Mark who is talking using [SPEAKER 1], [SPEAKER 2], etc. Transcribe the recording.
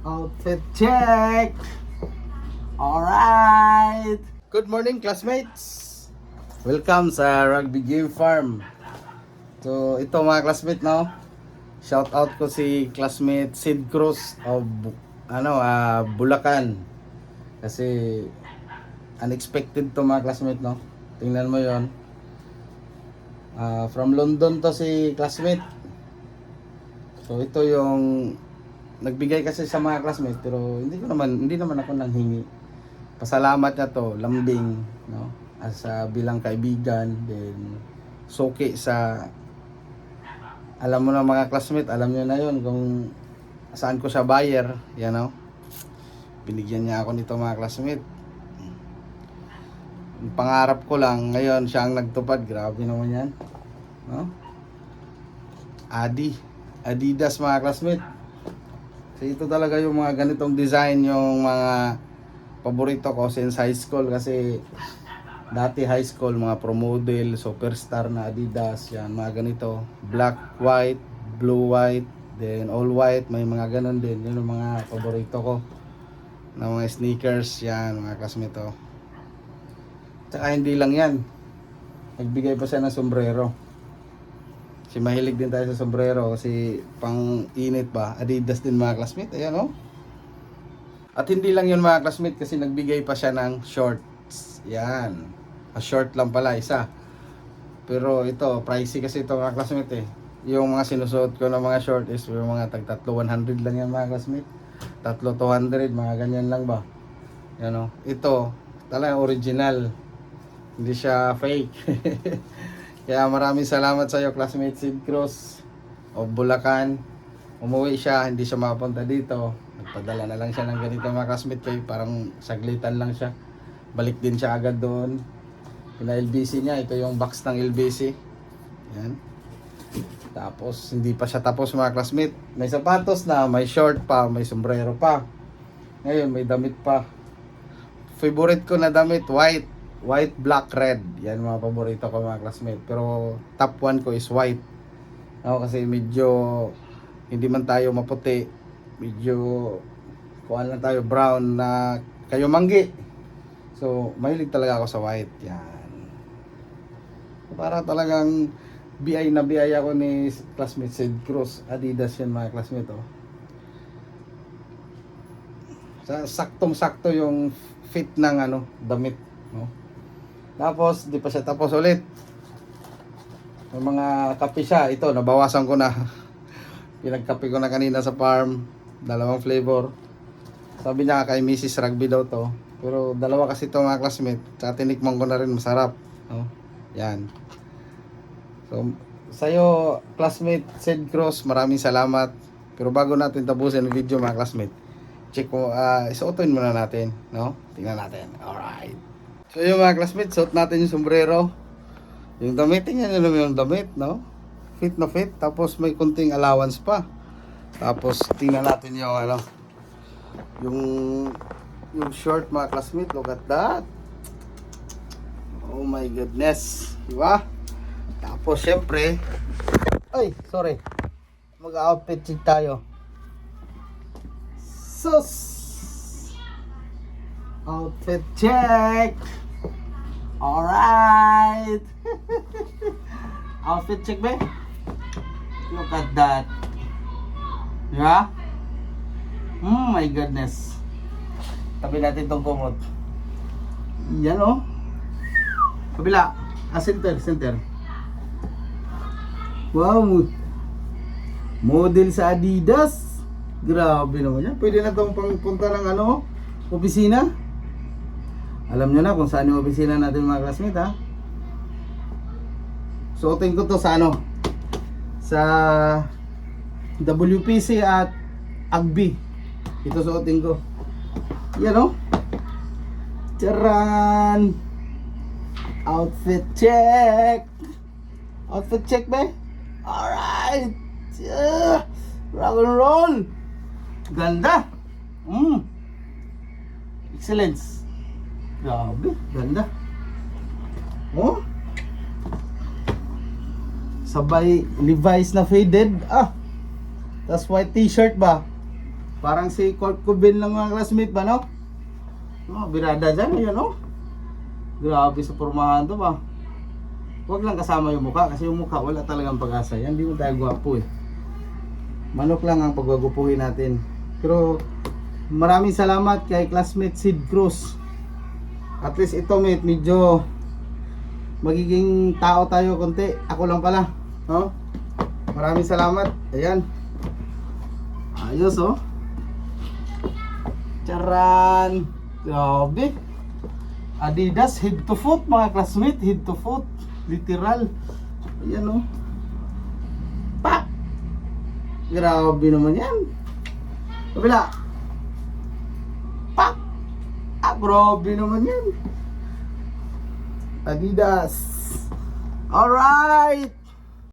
[SPEAKER 1] Outfit check! Alright! Good morning classmates! Welcome sa Rugby Game Farm. So ito mga classmates no. Shout out ko si classmate Sid Cruz of ano ah, Bulacan. Kasi unexpected to mga classmate no. Tingnan mo 'yon. Ah, from London to si classmate. So ito yung nagbigay kasi sa mga classmate pero hindi ko naman hindi naman ako nang hingi. Pasalamat na to, lambing, no? As a bilang kaibigan, then soke sa alam mo na mga classmate, alam niyo na yon kung saan ko siya buyer, yan no? Binigyan niya ako nito mga classmate. Yung pangarap ko lang, ngayon siya ang nagtupad, grabe naman yan. No? Adi, Adidas mga classmate. Kasi ito talaga yung mga ganitong design yung mga paborito ko since high school kasi dati high school mga pro model, superstar na Adidas, yan mga ganito, black, white, blue, white, then all white, may mga ganun din, yun yung mga paborito ko na mga sneakers, yan mga classmate to. Tsaka hindi lang yan, nagbigay pa siya ng sombrero. Si mahilig din tayo sa sombrero kasi pang init ba, Adidas din mga classmate, ayan oh. At hindi lang yun mga classmate kasi nagbigay pa siya ng shorts. Yan. A short lang pala, isa. Pero ito, pricey kasi ito mga classmate eh. Yung mga sinusuot ko ng mga short is yung mga tag tatlo 100 lang yan mga classmate. Tatlo 200, mga ganyan lang ba. Yan o. Ito, talaga original. Hindi siya fake. Kaya maraming salamat sa iyo classmate Sid Cruz of Bulacan. Umuwi siya, hindi siya mapunta dito. Nagpadala na lang siya ng ganito mga classmate kay parang saglitan lang siya. Balik din siya agad doon. Pina LBC niya, ito yung box ng LBC. Yan. Tapos hindi pa siya tapos mga classmate. May sapatos na, may short pa, may sombrero pa. Ngayon may damit pa. Favorite ko na damit, white. White, black, red. Yan mga paborito ko mga classmate. Pero top 1 ko is white. Ako kasi medyo hindi man tayo maputi. Medyo kuan lang tayo brown na kayo manggi. So, mahilig talaga ako sa white. Yan. Para talagang BI na BI ako ni classmate Sid Cruz. Adidas yan mga classmate. Oh. Sa saktong-sakto yung fit ng ano, damit, no? Tapos di pa siya tapos ulit. May mga kape siya, ito nabawasan ko na. Pinagkape ko na kanina sa farm, dalawang flavor. Sabi niya kay Mrs. Rugby daw to. Pero dalawa kasi ito mga classmate. Tsaka tinikman ko na rin masarap. No? Yan. So, sa'yo, classmate Sid Cruz, maraming salamat. Pero bago natin tapusin ang video mga classmate, check mo, uh, isuotin muna natin, no? Tingnan natin. Alright. So yung mga classmates, suot natin yung sombrero. Yung damit, tingnan nyo naman yung damit, no? Fit na fit, tapos may kunting allowance pa. Tapos tingnan natin yung ano, yung yung short mga classmate, look at that. Oh my goodness, di ba? Tapos syempre, ay, sorry. Mag-outfit tayo. Sus! Outfit check! Alright! Outfit check ba? Look at that. Yeah? Oh my goodness. Tabi natin itong kumot. Yan oh. Kabila. Ah, center, center. Wow. mo- Model sa Adidas. Grabe naman yan. Pwede na itong pangpunta ng ano, opisina. Alam nyo na kung saan yung opisina natin mga classmate ha. Suotin ko to sa ano, sa WPC at Agbi. Ito suotin ko. Yan o. Charan! Outfit check! Outfit check ba? Alright! Yeah. Rock and roll! Ganda! Mm. Excellence! Grabe, ganda. Oh? Sabay Levi's na faded. Ah. Tas white t-shirt ba? Parang si Kurt Cobain lang mga classmate ba, no? Oh, birada dyan, yun, no? Grabe sa pormahan to ba? Huwag lang kasama yung mukha kasi yung mukha wala talagang pag-asa. Yan, di mo tayo gwapo eh. Manok lang ang pagwagupuhin natin. Pero maraming salamat kay classmate Sid Cruz. At least ito mate, medyo magiging tao tayo konti. Ako lang pala. No? Maraming salamat. Ayan. Ayos oh. Charan. Grabe. Adidas head to foot mga classmate, head to foot. Literal. Ayan oh. Pak! Grabe naman yan. Kabila. Pak! Ah, grabe naman yan. Adidas. Alright!